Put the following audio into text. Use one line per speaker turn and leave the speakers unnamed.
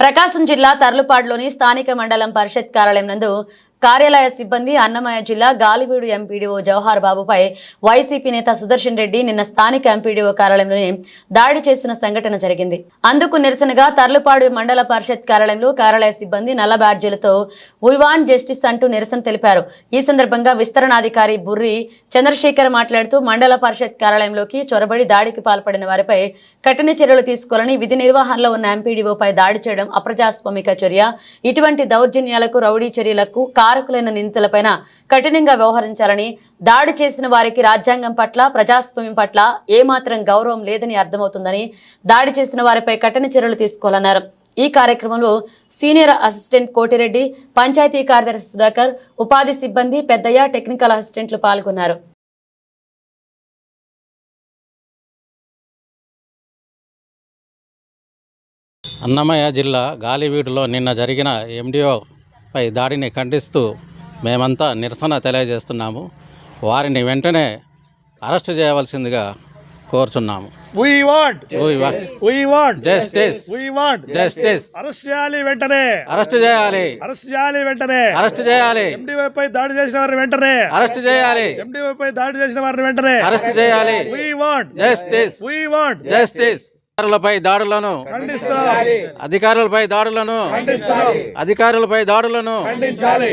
ప్రకాశం జిల్లా తర్లుపాడులోని స్థానిక మండలం పరిషత్ కార్యాలయం నందు కార్యాలయ సిబ్బంది అన్నమయ్య జిల్లా గాలివీడు ఎంపీడీఓ జవహర్ బాబుపై వైసీపీ నేత సుదర్శన్ రెడ్డి నిన్న స్థానిక ఎంపీడీఓ కార్యాలయంలోనే దాడి చేసిన సంఘటన జరిగింది. అందుకు నిరసనగా తర్లుపాడు మండల పరిషత్ కార్యాలయంలో కార్యాలయ సిబ్బంది నల్ల బ్యాడ్జీలతో ఉయ్వాన్ జస్టిస్ అంటూ నిరసన తెలిపారు. ఈ సందర్భంగా విస్తరణాధికారి బుర్రి చంద్రశేఖర్ మాట్లాడుతూ మండల పరిషత్ కార్యాలయంలోకి చొరబడి దాడికి పాల్పడిన వారిపై కఠిన చర్యలు తీసుకోవాలని విధి నిర్వహణలో ఉన్న ఎంపీడీఓపై దాడి చేయడం అప్రజాస్వామిక చర్య. ఇటువంటి దౌర్జన్యాలకు రౌడీ చర్యలకు కారకులైన నిందితులపైన కఠినంగా వ్యవహరించాలని దాడి చేసిన వారికి రాజ్యాంగం పట్ల ప్రజాస్వామ్యం పట్ల ఏమాత్రం గౌరవం లేదని అర్థమవుతుందని దాడి చేసిన వారిపై కఠిన చర్యలు తీసుకోవాలన్నారు. ఈ కార్యక్రమంలో సీనియర్ అసిస్టెంట్ కోటిరెడ్డి పంచాయతీ కార్యదర్శి సుధాకర్ ఉపాధి సిబ్బంది పెద్దయ్య టెక్నికల్ అసిస్టెంట్లు పాల్గొన్నారు.
అన్నమయ్య జిల్లా గాలివీడులో నిన్న జరిగిన ఎండిఓపై దాడిని ఖండిస్తూ మేమంతా నిరసన తెలియజేస్తున్నాము. వారిని వెంటనే అరెస్టు చేయవలసిందిగా కోరుచున్నాము.
అరెస్ట్ చేయాలి వెంటనే.
అరెస్టు చేయాలి.
అరెస్ట్ చేయాలి వెంటనే.
అరెస్టు చేయాలి.
పై దాడి చేసిన వారిని వెంటనే.
అరెస్టు చేయాలి.
పై దాడి చేసిన వారిని వెంటనే.
అరెస్టు చేయాలి. జస్టిస్ జస్టిస్ అధికారులపై దాడులను అధికారులపై దాడులను అధికారులపై దాడులను